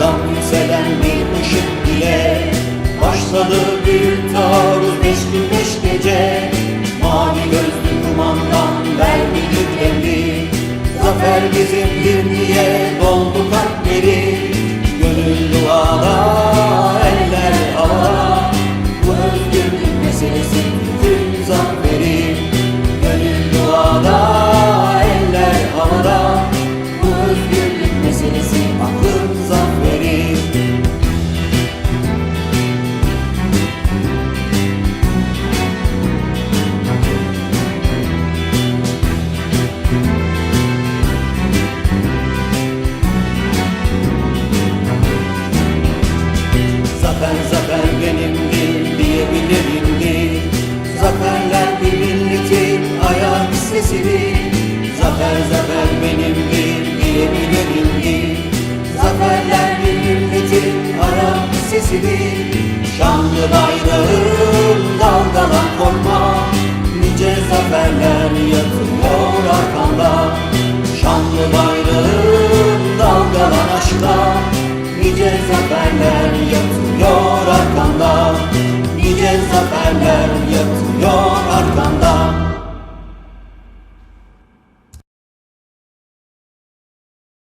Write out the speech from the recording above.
dans eden bir ışık ile Başladı büyük taarruz beş gün beş gece. Mavi gözlü kumandan vermedik emri. Zafer bizim yirmiye doldu kalpleri. Gönül duada eller havada. Bu özgürlük meselesi tüm zamanı Zafer zafer benimdir diyebilirimdi Zaferler bir milletin ayak sesidir Zafer zafer benimdir diyebilirimdi Zaferler bir milletin ayak sesidir Şanlı bayrağın dalgalan korkma. Nice zaferler yatıyor arkanda I'm it